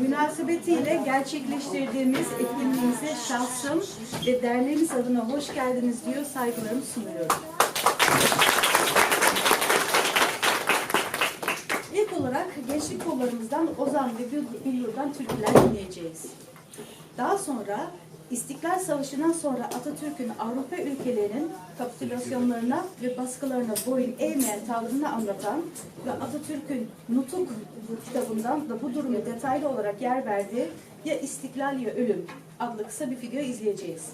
münasebetiyle gerçekleştirdiğimiz etkinliğimize şahsım ve derneğimiz adına hoş geldiniz diyor saygılarımı sunuyorum. İlk olarak gençlik kollarımızdan Ozan ve Billur'dan türküler dinleyeceğiz. Daha sonra İstiklal Savaşı'ndan sonra Atatürk'ün Avrupa ülkelerinin kapitülasyonlarına ve baskılarına boyun eğmeyen tavrını anlatan ve Atatürk'ün Nutuk kitabından da bu durumu detaylı olarak yer verdiği Ya İstiklal Ya Ölüm adlı kısa bir video izleyeceğiz.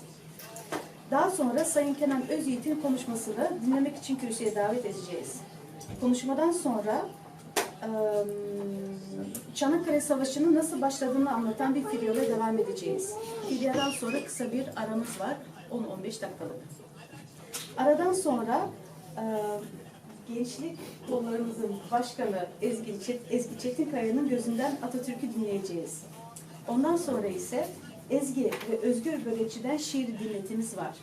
Daha sonra Sayın Kenan Özyiğit'in konuşmasını dinlemek için kürsüye davet edeceğiz. Konuşmadan sonra Çanakkale Savaşı'nın nasıl başladığını anlatan bir videoyla devam edeceğiz. Videodan sonra kısa bir aramız var. 10-15 dakikalık. Aradan sonra Gençlik Kollarımızın Başkanı Ezgi, Çet, Ezgi Çetinkaya'nın gözünden Atatürk'ü dinleyeceğiz. Ondan sonra ise Ezgi ve Özgür Börekçi'den şiir dinletimiz var.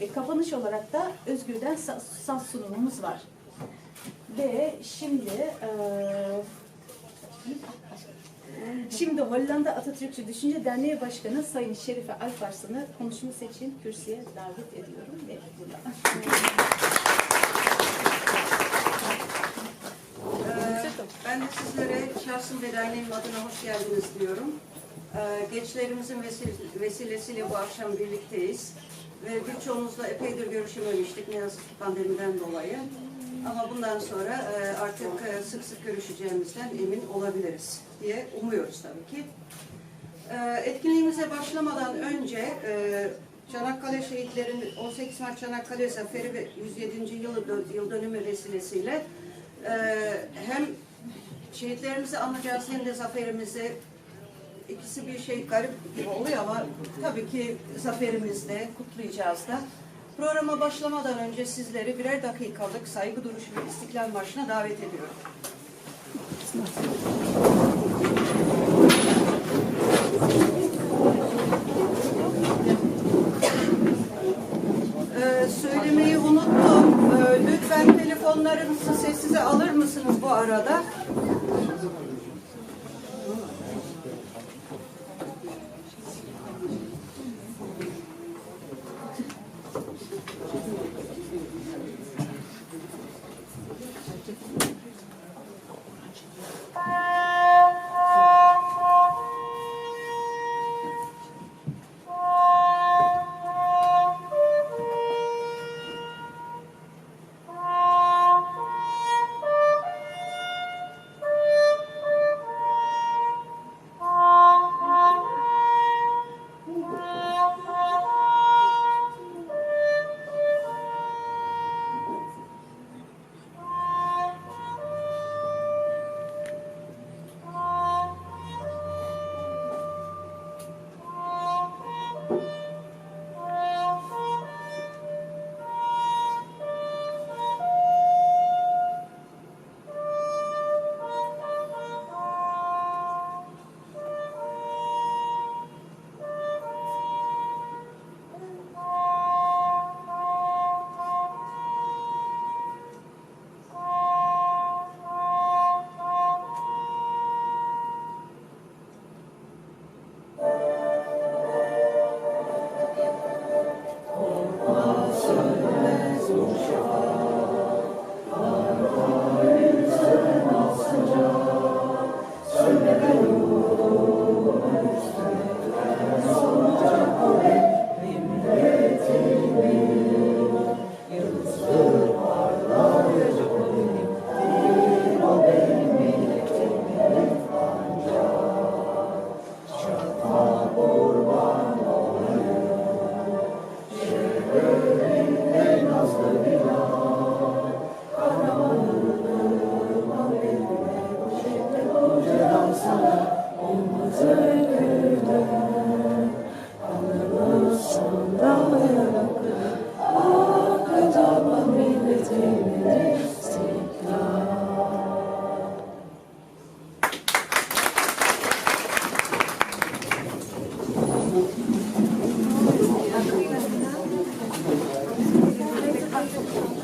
Ve kapanış olarak da Özgür'den sa- saz sunumumuz var. Ve şimdi eee, şimdi Hollanda Atatürkçü Düşünce Derneği Başkanı Sayın Şerife Alparslan'ı konuşması için kürsüye davet ediyorum ve burada. Ee, Ben de sizlere şahsım ve derneğim adına hoş geldiniz diyorum. Ee, Gençlerimizin vesil- vesilesiyle bu akşam birlikteyiz. Ve birçoğumuzla epeydir görüşememiştik ne yazık ki pandemiden dolayı. Ama bundan sonra e, artık e, sık sık görüşeceğimizden emin olabiliriz diye umuyoruz tabii ki. Ee, Etkinliğimize başlamadan önce e, Çanakkale şehitlerinin 18 Mart Çanakkale Zaferi ve 107. yıl, dönümü vesilesiyle e, hem şehitlerimizi anacağız hem de zaferimizi ikisi bir şey garip gibi oluyor ama tabii ki zaferimizde kutlayacağız da. Programa başlamadan önce sizleri birer dakikalık saygı duruşu ve istiklal marşına davet ediyorum. Ee, söylemeyi unuttum. Ee, lütfen telefonlarınızı sessize alır mısınız bu arada?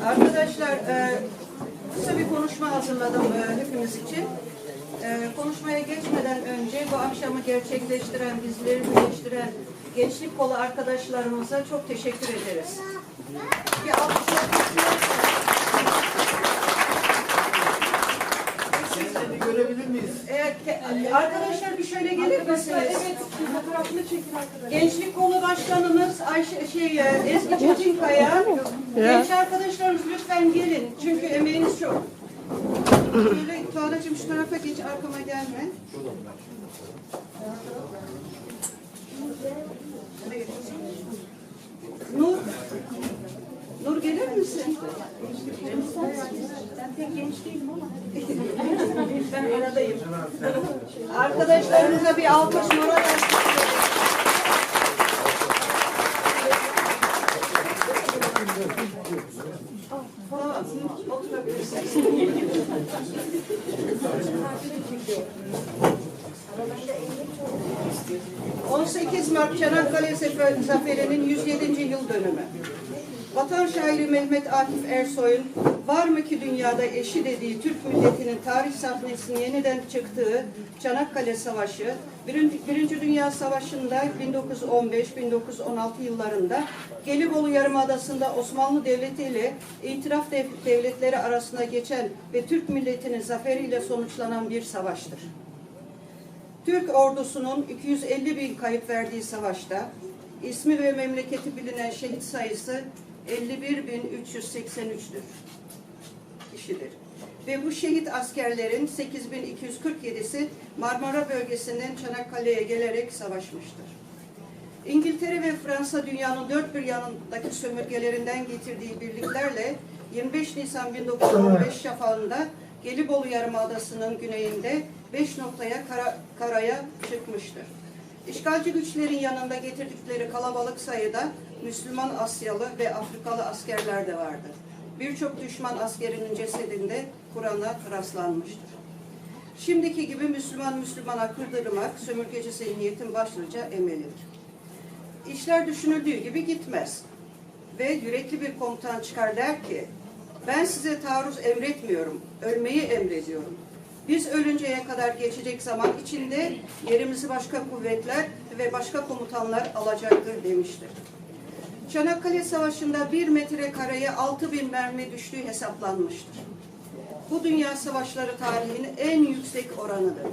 Arkadaşlar e, kısa bir konuşma hazırladım e, hepimiz için. E, geçmeden önce bu akşamı gerçekleştiren, bizleri birleştiren gençlik kolu arkadaşlarımıza çok teşekkür ederiz. Bir alkışlar. Miyiz? Evet, ke- arkadaşlar bir şöyle gelir misiniz? Evet, fotoğrafını çekin arkadaşlar. Gençlik Kolu Başkanımız Ayşe şey e, Ezgi Çetinkaya. Genç arkadaşlarımız lütfen gelin. Çünkü emeğiniz çok. Şöyle Tuğanacığım şu tarafa geç arkama gelme. Nur. Nur gelir misin? Ben pek genç değilim ama. Ben aradayım. Arkadaşlarımıza bir alkış moral Tamam, oturabilirsiniz. 18 Mart Çanakkale Zafer- Zaferi'nin 107. yıl dönümü. Vatan şairi Mehmet Akif Ersoy'un var mı ki dünyada eşi dediği Türk milletinin tarih sahnesine yeniden çıktığı Çanakkale Savaşı, Birinci, Dünya Savaşı'nda 1915-1916 yıllarında Gelibolu Yarımadası'nda Osmanlı Devleti ile itiraf dev- devletleri arasında geçen ve Türk milletinin zaferiyle sonuçlanan bir savaştır. Türk ordusunun 250 bin kayıp verdiği savaşta ismi ve memleketi bilinen şehit sayısı 51.383'tür kişidir. Ve bu şehit askerlerin 8247'si Marmara bölgesinden Çanakkale'ye gelerek savaşmıştır. İngiltere ve Fransa dünyanın dört bir yanındaki sömürgelerinden getirdiği birliklerle 25 Nisan 1915 şafağında Gelibolu Yarımadası'nın güneyinde 5 noktaya kara- karaya çıkmıştır. İşgalci güçlerin yanında getirdikleri kalabalık sayıda Müslüman Asyalı ve Afrikalı askerler de vardı. Birçok düşman askerinin cesedinde Kur'an'a rastlanmıştır. Şimdiki gibi Müslüman Müslümana kırdırmak sömürgeci zihniyetin başlıca emelidir. İşler düşünüldüğü gibi gitmez. Ve yürekli bir komutan çıkar der ki, ben size taarruz emretmiyorum, ölmeyi emrediyorum. Biz ölünceye kadar geçecek zaman içinde yerimizi başka kuvvetler ve başka komutanlar alacaktır demiştir. Çanakkale Savaşı'nda bir metre kareye 6 bin mermi düştüğü hesaplanmıştır. Bu dünya savaşları tarihinin en yüksek oranıdır.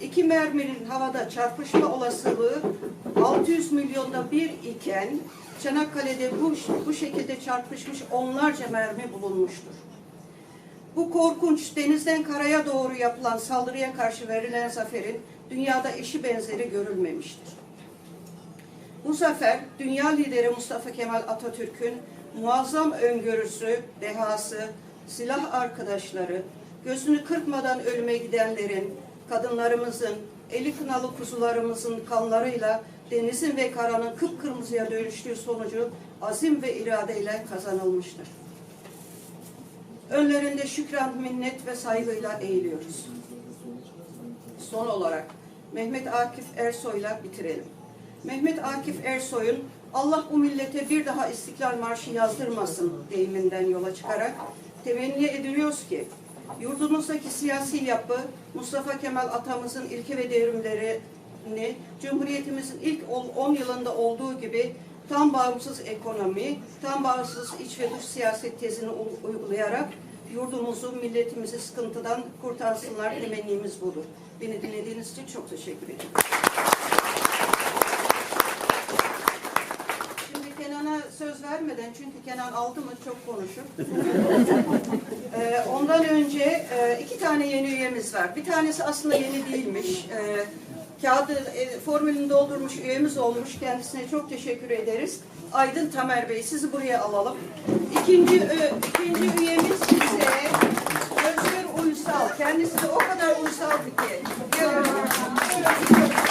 İki merminin havada çarpışma olasılığı 600 milyonda bir iken Çanakkale'de bu, bu şekilde çarpışmış onlarca mermi bulunmuştur. Bu korkunç denizden karaya doğru yapılan saldırıya karşı verilen zaferin dünyada eşi benzeri görülmemiştir. Bu zafer dünya lideri Mustafa Kemal Atatürk'ün muazzam öngörüsü, dehası, silah arkadaşları, gözünü kırpmadan ölüme gidenlerin, kadınlarımızın, eli kınalı kuzularımızın kanlarıyla denizin ve karanın kıpkırmızıya dönüştüğü sonucu azim ve iradeyle kazanılmıştır. Önlerinde şükran, minnet ve saygıyla eğiliyoruz. Son olarak Mehmet Akif Ersoy'la bitirelim. Mehmet Akif Ersoy'un Allah bu millete bir daha İstiklal Marşı yazdırmasın deyiminden yola çıkarak temenni ediliyoruz ki yurdumuzdaki siyasi yapı Mustafa Kemal atamızın ilke ve devrimlerini Cumhuriyetimizin ilk 10 yılında olduğu gibi tam bağımsız ekonomi, tam bağımsız iç ve dış siyaset tezini uygulayarak yurdumuzu, milletimizi sıkıntıdan kurtarsınlar temennimiz budur. Beni dinlediğiniz için çok teşekkür ederim. Şimdi Kenan'a söz vermeden çünkü Kenan aldı mı çok konuşur. Ee, ondan önce e, iki tane yeni üyemiz var. Bir tanesi aslında yeni değilmiş. Ee, kağıdı e, formülünü doldurmuş üyemiz olmuş. Kendisine çok teşekkür ederiz. Aydın Tamer Bey sizi buraya alalım. İkinci, ö, ikinci üyemiz ise Özgür Uysal. Kendisi de o kadar uysaldı ki. Lütfen